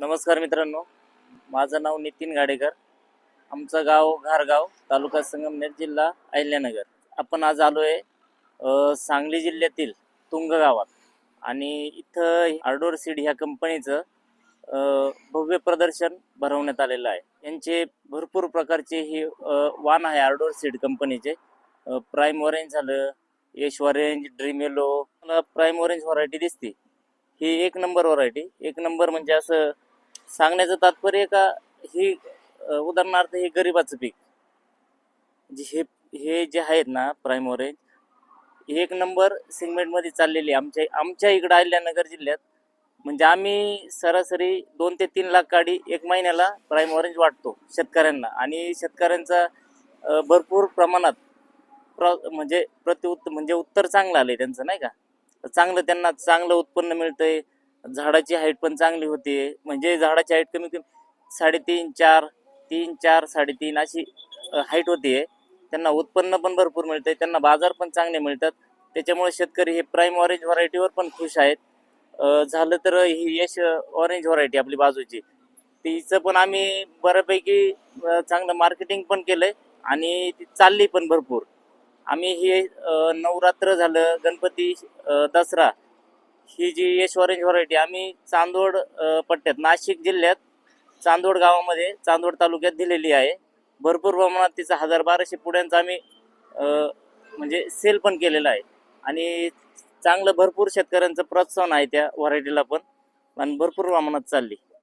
नमस्कार मित्रांनो. माझं नाव नितीन गाडेकर. आमचं गाव घारगाव तालुका संगमनेर जिल्हा अहिल्यानगर. आपण आज आलो आहे सांगली जिल्ह्यातील तुंग गावात. आणि इथं आर्डोर सीड ह्या कंपनीचं भव्य प्रदर्शन भरवण्यात आलेलं आहे. यांचे भरपूर प्रकारचे हे अ, वाण आहे आर्डोर सीड कंपनीचे. प्राईम ऑरेंज झालं यश ऑरेंज ड्रीम येलो. मला प्राईम ऑरेंज व्हरायटी दिसते. ही एक नंबर व्हरायटी. एक नंबर म्हणजे असं सांगण्याचं तात्पर्य का ही उदाहरणार्थ हे गरिबाचं पीक. जे हे हे जे आहेत ना प्राईम ऑरेंज हे एक नंबर सिगमेंटमध्ये चाललेली आहे. आमच्या आमच्या इकडं अहिल्यानगर जिल्ह्यात म्हणजे आम्ही सरासरी दोन ते तीन लाख काडी एक महिन्याला प्राईम ऑरेंज वाटतो शेतकऱ्यांना. आणि शेतकऱ्यांचा भरपूर प्रमाणात प्र म्हणजे प्रति म्हणजे उत्तर चांगलं आलं आहे त्यांचं नाही का? चांगलं त्यांना चांगलं उत्पन्न मिळतंय. झाडाची हाईट पण चांगली होते. म्हणजे झाडाची हाईट कमी कमी साडेतीन चार तीन चार साडेतीन अशी हाईट होते. त्यांना उत्पन्न पण भरपूर मिळतंय. त्यांना बाजार पण चांगले मिळतात. त्याच्यामुळे शेतकरी हे प्राईम ऑरेंज व्हरायटीवर पण खुश आहेत. झालं तर ही यश ऑरेंज व्हरायटी आपली बाजूची. तिचं पण आम्ही बऱ्यापैकी चांगलं मार्केटिंग पण केलंय आणि ती चालली पण भरपूर. आम्ही हे नवरात्र झालं गणपती दसरा ही जी यश ऑरेंज व्हरायटी आम्ही चांदोड पट्ट्यात नाशिक जिल्ह्यात चांदोड गावामध्ये चांदोड तालुक्यात दिलेली आहे. भरपूर प्रमाणात तिचं हजार बाराशे पुड्यांचं आम्ही म्हणजे सेल पण केलेलं आहे. आणि चांगलं भरपूर शेतकऱ्यांचं प्रोत्साहन आहे त्या व्हरायटीला पण. आणि भरपूर प्रमाणात चालली.